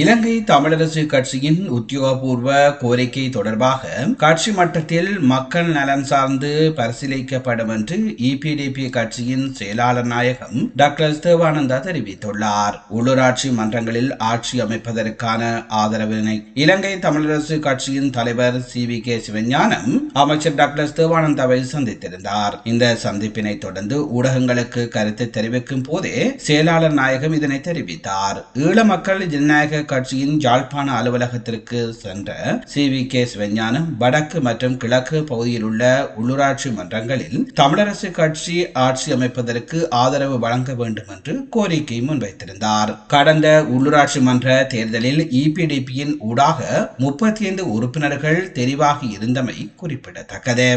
இலங்கை தமிழரசு கட்சியின் உத்தியோகபூர்வ கோரிக்கை தொடர்பாக கட்சி மட்டத்தில் மக்கள் நலன் சார்ந்து பரிசீலிக்கப்படும் என்று இபிடிபி கட்சியின் செயலாளர் நாயகம் டாக்டர் தேவானந்தா தெரிவித்துள்ளார். உள்ளூராட்சி மன்றங்களில் ஆட்சி அமைப்பதற்கான ஆதரவினை இலங்கை தமிழரசு கட்சியின் தலைவர் சி வி கே சிவஞானம் அமைச்சர் டாக்டர் தேவானந்தாவை சந்தித்திருந்தார். இந்த சந்திப்பினை தொடர்ந்து ஊடகங்களுக்கு கருத்து தெரிவிக்கும் போதே செயலாளர் நாயகம் இதனை தெரிவித்தார். ஈழ மக்கள் ஜனநாயக கட்சியின் யாழ்ப்பாண அலுவலகத்திற்கு சென்ற சி. வி. கே. சிவஞானம் வடக்கு மற்றும் கிழக்கு பகுதியில் உள்ள உள்ளூராட்சி மன்றங்களில் தமிழரசு கட்சி ஆட்சி அமைப்பதற்கு ஆதரவு வழங்க வேண்டும் என்று கோரிக்கை முன்வைத்திருந்தார். கடந்த உள்ளூராட்சி மன்ற தேர்தலில் இபிடிபியின் ஊடாக முப்பத்தி ஐந்து உறுப்பினர்கள் தெரிவாகி இருந்தமை குறிப்பிடத்தக்கது.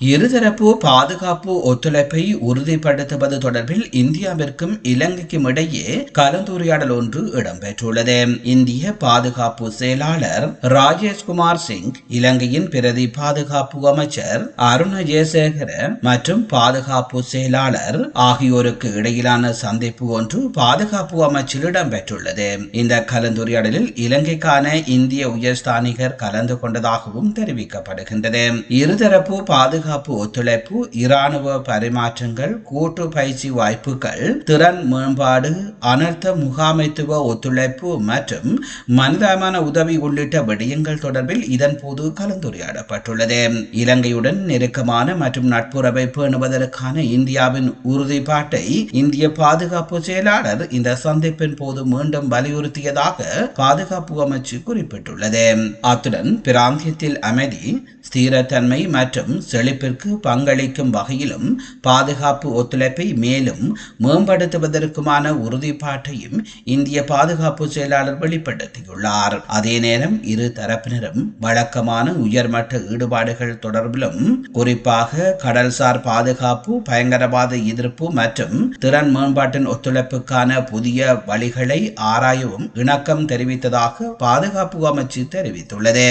இருதரப்பு பாதுகாப்பு ஒத்துழைப்பை உறுதிப்படுத்துவது தொடர்பில் இந்தியாவிற்கும் இலங்கைக்கும் இடையே கலந்துரையாடல் ஒன்று இடம்பெற்றுள்ளது. இந்திய பாதுகாப்பு செயலாளர் ராஜேஷ்குமார் சிங் இலங்கையின் பிரதி பாதுகாப்பு அமைச்சர் அருண ஜெயசேகர மற்றும் பாதுகாப்பு செயலாளர் ஆகியோருக்கு இடையிலான சந்திப்பு ஒன்று பாதுகாப்பு அமைச்சில் இடம்பெற்றுள்ளது. இந்த கலந்துரையாடலில் இலங்கைக்கான இந்திய உயர்ஸ்தானிகர் கலந்து கொண்டதாகவும் தெரிவிக்கப்படுகின்றது. இருதரப்பு பாதுகாப்பு பாதுகாப்பு ஒத்துழைப்பு இராணுவ பரிமாற்றங்கள் கூட்டு பயிற்சி வாய்ப்புகள் திறன் மேம்பாடு அனர்த்த முகாமைத்துவ ஒத்துழைப்பு மற்றும் மனிதமான உதவி உள்ளிட்ட விடயங்கள் தொடர்பில் இதன் போது கலந்துரையாடப்பட்டுள்ளது. இலங்கையுடன் நெருக்கமான மற்றும் நட்புறவை பேணுவதற்கான இந்தியாவின் உறுதிப்பாட்டை இந்திய பாதுகாப்பு செயலாளர் இந்த சந்திப்பின் போது மீண்டும் வலியுறுத்தியதாக பாதுகாப்பு அமைச்சு குறிப்பிட்டுள்ளது. அத்துடன் பிராந்தியத்தில் அமைதி ஸ்திரத்தன்மை மற்றும் செழிப்பு ஒத்துழைப்பிற்கு பங்களிக்கும் வகையிலும் பாதுகாப்பு ஒத்துழைப்பை மேலும் மேம்படுத்துவதற்குமான உறுதிப்பாட்டையும் இந்திய பாதுகாப்பு செயலாளர் வெளிப்படுத்தியுள்ளார். அதே நேரம் இரு தரப்பினரும் வழக்கமான உயர்மட்ட ஈடுபாடுகள் தொடர்பிலும் குறிப்பாக கடல்சார் பாதுகாப்பு பயங்கரவாத எதிர்ப்பு மற்றும் திறன் மேம்பாட்டின் ஒத்துழைப்புக்கான புதிய வழிகளை ஆராயவும் இணக்கம் தெரிவித்ததாக பாதுகாப்பு அமைச்சு தெரிவித்துள்ளது.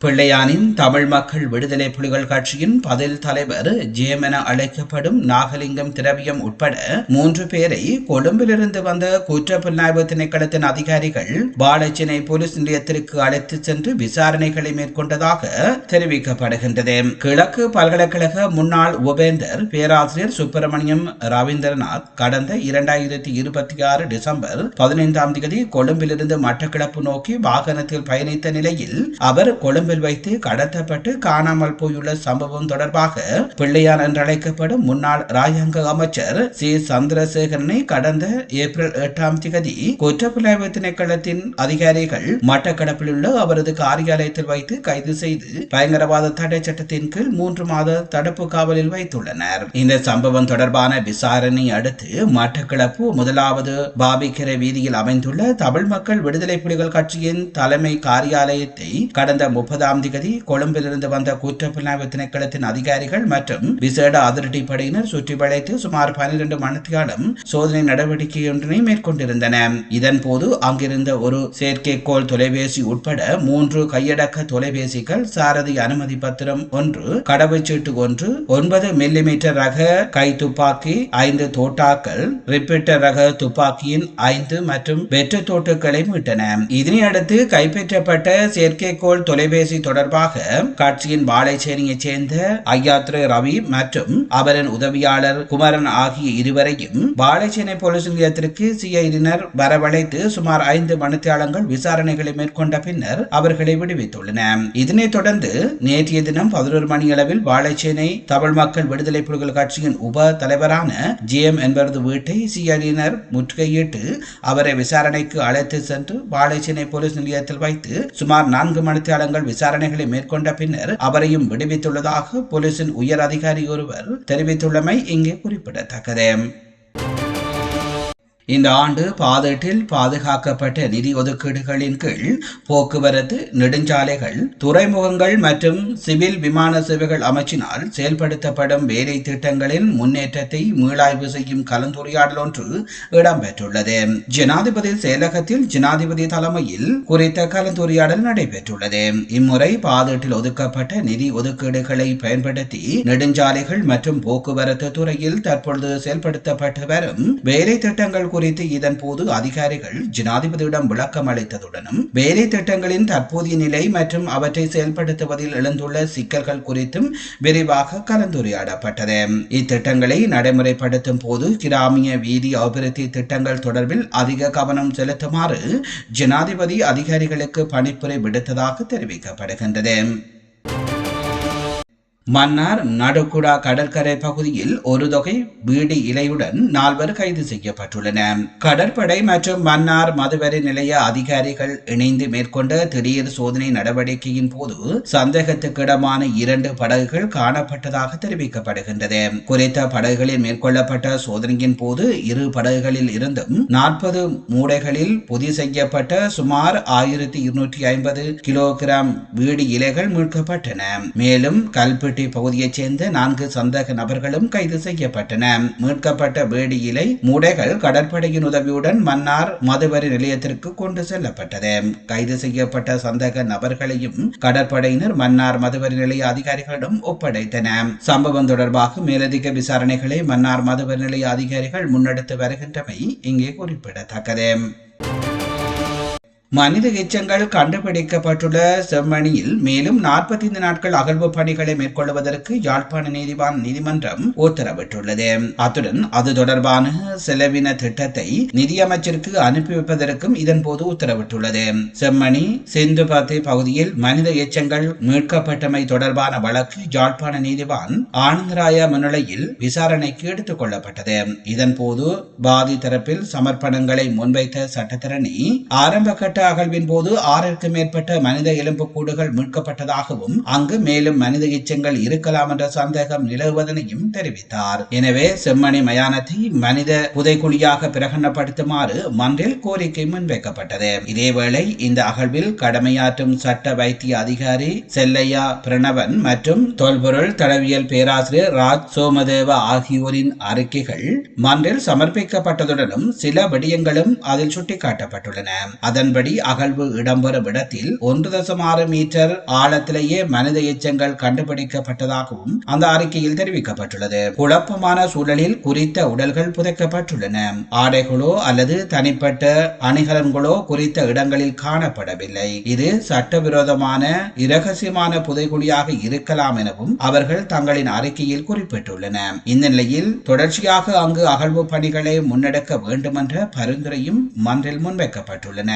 பிள்ளையானின் தமிழ் மக்கள் விடுதலை புலிகள் கட்சியின் பதில் தலைவர் ஜேம் என அழைக்கப்படும் நாகலிங்கம் திரவியம் உட்பட மூன்று பேரை கொழும்பிலிருந்து வந்த குற்ற புலனாய்வு திணைக்களத்தின் அதிகாரிகள் பாலச்சினை போலீஸ் நிலையத்திற்கு அழைத்து சென்று விசாரணைகளை மேற்கொண்டதாக தெரிவிக்கப்படுகின்றது. கிழக்கு பல்கலைக்கழக முன்னாள் உபேந்தர் பேராசிரியர் சுப்பிரமணியம் ரவீந்திரநாத் கடந்த இரண்டாயிரத்தி இருபத்தி ஆறு டிசம்பர் பதினைந்தாம் தேதி கொழும்பிலிருந்து மட்டக்கிளப்பு நோக்கி வாகனத்தில் பயணித்த நிலையில் அவர் கொழும்பு கொழும்பில் வைத்து கடத்தப்பட்டு காணாமல் போயுள்ள சம்பவம் தொடர்பாக பிள்ளையான் என்று அழைக்கப்படும் முன்னாள் ராஜாங்க அமைச்சர் சி. சந்திரசேகரனை கடந்த ஏப்ரல் எட்டாம் தேதி குற்றப்புலனாய்வு திணைக்களத்தின் அதிகாரிகள் மட்டக்களப்பில் உள்ள அவரது காரியாலயத்தில் வைத்து கைது செய்து பயங்கரவாத தடை சட்டத்தின் கீழ் மூன்று மாத தடுப்பு காவலில் வைத்துள்ளனர். இந்த சம்பவம் தொடர்பான விசாரணை அடுத்து மட்டக்களப்பு முதலாவது பாபிக்கரை வீதியில் அமைந்துள்ள தமிழ் மக்கள் விடுதலை புலிகள் கட்சியின் தலைமை காரியாலயத்தை கடந்த முப்பது பத்தொன்பதாம் தேதி கொழும்பிலிருந்து வந்த குற்றப்புலனாய்வு திணைக்களத்தின் அதிகாரிகள் மற்றும் விசேட அதிரடி படையினர் சுற்றி வளைத்து சுமார் பனிரெண்டு மணித்தியாலம் சோதனை நடவடிக்கை ஒன்றினை மேற்கொண்டிருந்தன. இதன் போது அங்கிருந்த ஒரு செயற்கைக்கோள் தொலைபேசி உட்பட மூன்று கையடக்க தொலைபேசிகள் சாரதி அனுமதி பத்திரம் ஒன்று கடவுச்சீட்டு ஒன்று ஒன்பது மில்லிமீட்டர் ரக கை துப்பாக்கி ஐந்து தோட்டாக்கள் ரிப்பீட்டர் ரக துப்பாக்கியின் ஐந்து மற்றும் வெற்று தோட்டுகளை மீட்டன. இதனையடுத்து கைப்பற்றப்பட்ட செயற்கைக்கோள் தொலைபேசி தொலைபேசி தொடர்பாக கட்சியின் வாழைச்சேனியைச் சேர்ந்த ஐயாத்ரே ரவி மற்றும் அவரின் உதவியாளர் குமரன் ஆகிய இருவரையும் வாழைச்சேனை போலீஸ் நிலையத்திற்கு சிஐடியினர் வரவழைத்து சுமார் ஐந்து மணித்தியாளங்கள் விசாரணைகளை மேற்கொண்ட பின்னர் அவர்களை விடுவித்துள்ளன. இதனைத் தொடர்ந்து நேற்றைய தினம் பதினோரு மணி அளவில் வாழைச்சேனை தமிழ் மக்கள் விடுதலை புலிகள் கட்சியின் உப தலைவரான ஜி எம் என்பவரது வீட்டை சிஐடியினர் முற்றுகையிட்டு அவரை விசாரணைக்கு அழைத்து சென்று வாழைச்சேனை போலீஸ் நிலையத்தில் வைத்து சுமார் நான்கு மணித்தியாளங்கள் விசாரணைகளை மேற்கொண்ட பின்னர் அவரையும் விடுவித்துள்ளதாக போலீசின் உயர் அதிகாரி ஒருவர் தெரிவித்துள்ளமை இங்கே குறிப்பிடத்தக்கது. இந்த ஆண்டு பாதீட்டில் பாதுகாக்கப்பட்ட நிதி ஒதுக்கீடுகளின் கீழ் போக்குவரத்து நெடுஞ்சாலைகள் துறைமுகங்கள் மற்றும் சிவில் விமான சேவைகள் அமைச்சினால் செயல்படுத்தப்படும் வேலை திட்டங்களின் முன்னேற்றத்தை மீளாய்வு செய்யும் கலந்துரையாடல் ஒன்று இடம்பெற்றுள்ளது. ஜனாதிபதி செயலகத்தில் ஜனாதிபதி தலைமையில் குறித்த கலந்துரையாடல் நடைபெற்றுள்ளது. இம்முறை பாதீட்டில் ஒதுக்கப்பட்ட நிதி ஒதுக்கீடுகளை பயன்படுத்தி நெடுஞ்சாலைகள் மற்றும் போக்குவரத்து துறையில் தற்பொழுது செயல்படுத்தப்பட்டு வரும் வேலை திட்டங்கள் குறித்து இதன் போது அதிகாரிகள் ஜனாதிபதியிடம் விளக்கம் அளித்ததுடனும் வேலை திட்டங்களின் தற்போதைய நிலை மற்றும் அவற்றை செயல்படுத்துவதில் எழுந்துள்ள சிக்கல்கள் குறித்தும் விரிவாக கலந்துரையாடப்பட்டது. இத்திட்டங்களை நடைமுறைப்படுத்தும் போது கிராமிய வீதி அபிவிருத்தி திட்டங்கள் தொடர்பில் அதிக கவனம் செலுத்துமாறு ஜனாதிபதி அதிகாரிகளுக்கு பணிப்புரை விடுத்ததாக தெரிவிக்கப்படுகின்றது. மன்னார் நடுக்குடா கடற்கரை பகுதியில் ஒரு தொகை பீடி இலையுடன் நால்வர் கைது செய்யப்பட்டுள்ளன. கடற்படை மற்றும் மன்னார் மதுவரி நிலைய அதிகாரிகள் இணைந்து மேற்கொண்ட திடீர் சோதனை நடவடிக்கையின் போது சந்தேகத்துக்கிடமான இரண்டு படகுகள் காணப்பட்டதாக தெரிவிக்கப்படுகின்றது. குறித்த படகுகளில் மேற்கொள்ளப்பட்ட சோதனையின் போது இரு படகுகளில் இருந்தும் நாற்பது மூடைகளில் பொதி செய்யப்பட்ட சுமார் ஆயிரத்தி இருநூற்றி ஐம்பது கிலோகிராம் வீடு இலைகள் மீட்கப்பட்டன. மேலும் கல்பெட்டி பகுதியைச் சேர்ந்த நான்கு சந்தேக நபர்களும் கைது செய்யப்பட்டன. மீட்கப்பட்ட வேடி இலை மூடைகள் கடற்படையின் உதவியுடன் மன்னார் மதுவரி நிலையத்திற்கு கொண்டு செல்லப்பட்டது. கைது செய்யப்பட்ட சந்தேக நபர்களையும் கடற்படையினர் மன்னார் மதுவரி நிலைய அதிகாரிகளிடம் ஒப்படைத்தன. சம்பவம் தொடர்பாக மேலதிக விசாரணைகளை மன்னார் மதுவரி நிலைய அதிகாரிகள் முன்னெடுத்து வருகின்றமை இங்கே குறிப்பிடத்தக்கது. மனித எச்சங்கள் கண்டுபிடிக்கப்பட்டுள்ள செம்மணியில் மேலும் நாற்பத்தி ஐந்து நாட்கள் அகழ்வு பணிகளை மேற்கொள்வதற்கு யாழ்ப்பாண நீதிவான் நீதிமன்றம் உத்தரவிட்டுள்ளது. அத்துடன் அது தொடர்பான செலவின திட்டத்தை நிதியமைச்சருக்கு அனுப்பி வைப்பதற்கும் இதன் போது உத்தரவிட்டுள்ளது. செம்மணி செந்துபாத்தி பகுதியில் மனித எச்சங்கள் மீட்கப்பட்டமை தொடர்பான வழக்கு யாழ்ப்பாண நீதிவான் ஆனந்தராய முன்னிலையில் விசாரணைக்கு எடுத்துக் கொள்ளப்பட்டது. இதன் போது பாதி தரப்பில் சமர்ப்பணங்களை முன்வைத்த சட்டத்தரணி ஆரம்ப கட்ட அகழ்வின் போது ஆறிற்கு மேற்பட்ட மனித எலும்புக்கூடுகள் மீட்கப்பட்டதாகவும் அங்கு மேலும் மனித எச்சங்கள் இருக்கலாம் என்ற சந்தேகம் நிலவுவதனையும் தெரிவித்தார். எனவே செம்மணி மயானத்தை மனித புதைக்குழியாக பிரகடனப்படுத்துமாறு மன்றில் கோரிக்கை முன்வைக்கப்பட்டது. இதேவேளை இந்த அகழ்வில் கடமையாற்றும் சட்ட வைத்திய அதிகாரி செல்லையா பிரணவன் மற்றும் தொல்பொருள் தடவியல் பேராசிரியர் ராஜ் சோமதேவ ஆகியோரின் அறிக்கைகள் மன்றில் சமர்ப்பிக்கப்பட்டதுடனும் சில விடயங்களும் அதில் சுட்டிக்காட்டப்பட்டுள்ளன. அதன்படி அகழ்வு இடம்பெறும் இடத்தில் ஒன்று தசம் ஆறு மீட்டர் ஆழத்திலேயே மனித எச்சங்கள் கண்டுபிடிக்கப்பட்டதாகவும் அந்த அறிக்கையில் தெரிவிக்கப்பட்டுள்ளது. குழப்பமான சூழலில் குறித்த உடல்கள் புதைக்கப்பட்டுள்ளன. ஆடைகளோ அல்லது தனிப்பட்ட அணிகலன்களோ குறித்த இடங்களில் காணப்படவில்லை. இது சட்டவிரோதமான இரகசியமான புதைகுழியாக இருக்கலாம் எனவும் அவர்கள் தங்களின் அறிக்கையில் குறிப்பிட்டுள்ளன. இந்த நிலையில் தொடர்ச்சியாக அங்கு அகழ்வு பணிகளை முன்னெடுக்க வேண்டுமென்ற பரிந்துரையும் மன்றில் முன்வைக்கப்பட்டுள்ளன.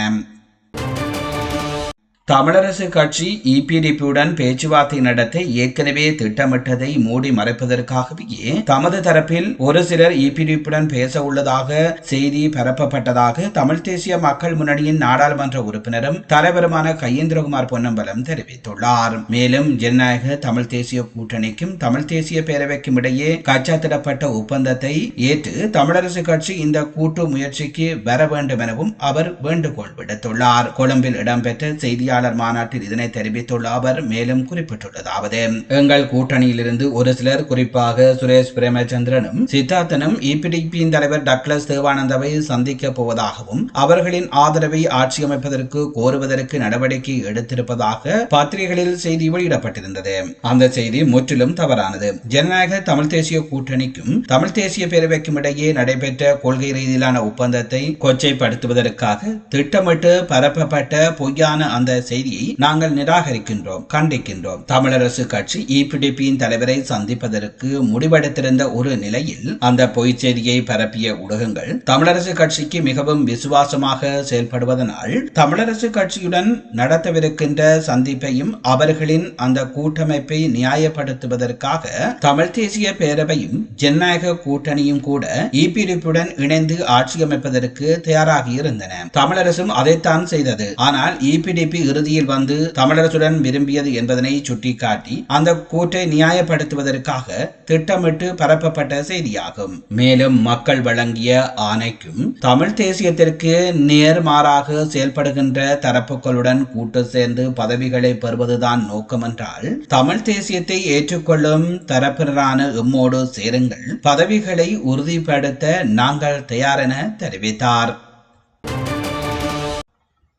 தமிழரசு கட்சி இபிடிபியுடன் பேச்சுவார்த்தை நடத்த ஏற்கனவே திட்டமிட்டதை மூடி மறைப்பதற்காகவே தமது தரப்பில் ஒரு சிலர் இபிடிபியுடன் பேச உள்ளதாக செய்தி பரப்பப்பட்டதாக தமிழ் தேசிய மக்கள் முன்னணியின் நாடாளுமன்ற உறுப்பினரும் தலைவருமான கையேந்திரகுமார் பொன்னம்பலம் தெரிவித்துள்ளார். மேலும் ஜனநாயக தமிழ் தேசிய கூட்டணிக்கும் தமிழ் தேசிய பேரவைக்கும் இடையே கச்சாத்திடப்பட்ட ஒப்பந்தத்தை ஏற்று தமிழரசு கட்சி இந்த கூட்டு முயற்சிக்கு வர வேண்டும் எனவும் அவர் வேண்டுகோள் விடுத்துள்ளார். கொழும்பில் இடம்பெற்ற செய்தியாளர் செய்தியாளர் மாநாட்டில் இதனை தெரிவித்துள்ள அவர் மேலும் குறிப்பிட்டுள்ளதாவது. எங்கள் கூட்டணியிலிருந்து ஒரு சிலர் குறிப்பாக சுரேஷ் பிரேமச்சந்திரனும் சித்தார்த்தனும் இபிடிபியின் தலைவர் டக்ளஸ் தேவானந்தாவை சந்திக்க போவதாகவும் அவர்களின் ஆதரவை ஆட்சி அமைப்பதற்கு கோருவதற்கு நடவடிக்கை எடுத்திருப்பதாக பத்திரிகைகளில் செய்தி வெளியிடப்பட்டிருந்தது. அந்த செய்தி முற்றிலும் தவறானது. ஜனநாயக தமிழ் தேசிய கூட்டணிக்கும் தமிழ் தேசிய பேரவைக்கும் இடையே நடைபெற்ற கொள்கை ரீதியிலான ஒப்பந்தத்தை கொச்சைப்படுத்துவதற்காக திட்டமிட்டு பரப்பப்பட்ட பொய்யான அந்த செய்தியை நாங்கள் நிராகரிக்கின்றோம் கண்டிக்கின்றோம். தமிழரசு கட்சி இபிடிபியின் தலைவரை சந்திப்பதற்கு முடிவெடுத்திருந்த ஒரு நிலையில் அந்த பொய் செய்தியை பரப்பிய ஊடகங்கள் தமிழரசு கட்சிக்கு மிகவும் விசுவாசமாக செயல்படுவதனால் தமிழரசு கட்சியுடன் நடத்தவிருக்கின்ற சந்திப்பையும் அவர்களின் அந்த கூட்டமைப்பை நியாயப்படுத்துவதற்காக தமிழ் தேசிய பேரவையும் ஜனநாயக கூட்டணியும் கூட இபிடிபியுடன் இணைந்து ஆட்சி அமைப்பதற்கு தயாராகி இருந்தன. தமிழரசும் அதைத்தான் செய்தது. ஆனால் இபிடிபி இறுதியில் வந்து தமிழரசுடன் விரும்பியது என்பதனை சுட்டிக்காட்டி அந்த கூற்றை நியாயப்படுத்துவதற்காக திட்டமிட்டு பரப்பப்பட்ட செய்தியாகும். மேலும் மக்கள் வழங்கிய ஆணைக்கும் தமிழ் தேசியத்திற்கு நேர்மாறாக செயல்படுகின்ற தரப்புகளுடன் கூட்டு சேர்ந்து பதவிகளை பெறுவதுதான் நோக்கம் என்றால் தமிழ் தேசியத்தை ஏற்றுக்கொள்ளும் தரப்பினரான எம்மோடு சேருங்கள் பதவிகளை உறுதிப்படுத்த நாங்கள் தயாரென தெரிவித்தார்.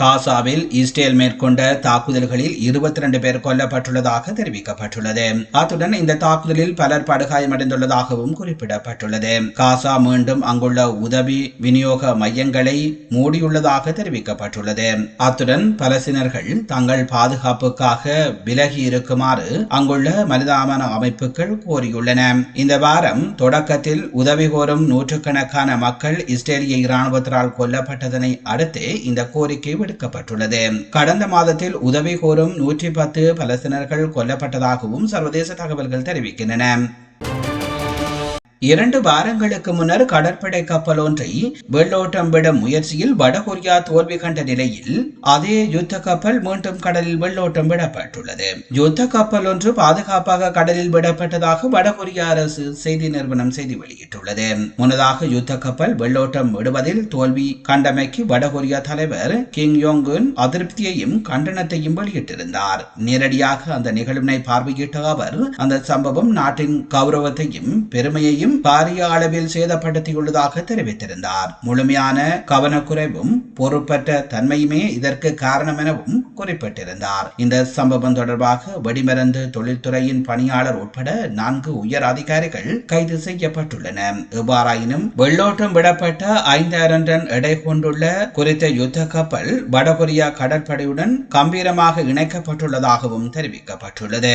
காசாவில் இஸ்ரேல் மேற்கொண்ட தாக்குதல்களில் இருபத்தி ரெண்டு பேர் கொல்லப்பட்டுள்ளதாக தெரிவிக்கப்பட்டுள்ளது. அத்துடன் இந்த தாக்குதலில் பலர் படுகாயமடைந்துள்ளதாகவும் குறிப்பிடப்பட்டுள்ளது. காசா மீண்டும் அங்குள்ள உதவி விநியோக மையங்களை மூடியுள்ளதாக தெரிவிக்கப்பட்டுள்ளது. அத்துடன் பலசினர்கள் தங்கள் பாதுகாப்புக்காக விலகி இருக்குமாறு அங்குள்ள மனிதாபன அமைப்புகள் கோரியுள்ளன. இந்த வாரம் தொடக்கத்தில் உதவி கோரும் நூற்றுக்கணக்கான மக்கள் இஸ்ரேலிய இராணுவத்தினால் கொல்லப்பட்டதனை அடுத்து இந்த கோரிக்கை எடுக்கப்பட்டுள்ளது கடந்த மாதத்தில் உதவி கோரும் நூற்றி பத்து பலஸ்தீனர்கள் கொல்லப்பட்டதாகவும் சர்வதேச தகவல்கள் தெரிவிக்கின்றன. இரண்டு வாரங்களுக்கு முன்னர் கடற்படை கப்பல் ஒன்றை வெள்ளோட்டம் விட முயற்சியில் வடகொரியா தோல்வி கண்ட நிலையில் அதே யுத்த கப்பல் மீண்டும் கடலில் வெள்ளோட்டம் விடப்பட்டுள்ளது. யுத்த கப்பல் ஒன்று பாதுகாப்பாக கடலில் விடப்பட்டதாக வடகொரிய அரசு செய்தி நிறுவனம் செய்தி வெளியிட்டுள்ளது. முன்னதாக யுத்த கப்பல் வெள்ளோட்டம் விடுவதில் தோல்வி கண்டமைக்கு வடகொரியா தலைவர் கிங் யோங்குன் அதிருப்தியையும் கண்டனத்தையும் வெளியிட்டிருந்தார். நேரடியாக அந்த நிகழ்வினை பார்வையிட்ட அவர் அந்த சம்பவம் நாட்டின் கௌரவத்தையும் பெருமையையும் பாரிய அளவில் சேதப்படுத்தியுள்ளதாக தெரிவித்திருந்தார். முழுமையான கவனக்குறைவும் பொறுப்பற்ற தன்மையுமே இதற்கு காரணம் எனவும் குறிப்பிட்டிருந்தார். இந்த சம்பவம் தொடர்பாக வெடிமருந்து தொழில்துறையின் பணியாளர் உட்பட நான்கு உயர் அதிகாரிகள் கைது செய்யப்பட்டுள்ளனர் எவ்வாறாயினும் வெள்ளோட்டம் விடப்பட்ட ஐந்தாயிரம் டன் எடை கொண்டுள்ள குறித்த யுத்த கப்பல் வடகொரியா கடற்படையுடன் கம்பீரமாக இணைக்கப்பட்டுள்ளதாகவும் தெரிவிக்கப்பட்டுள்ளது.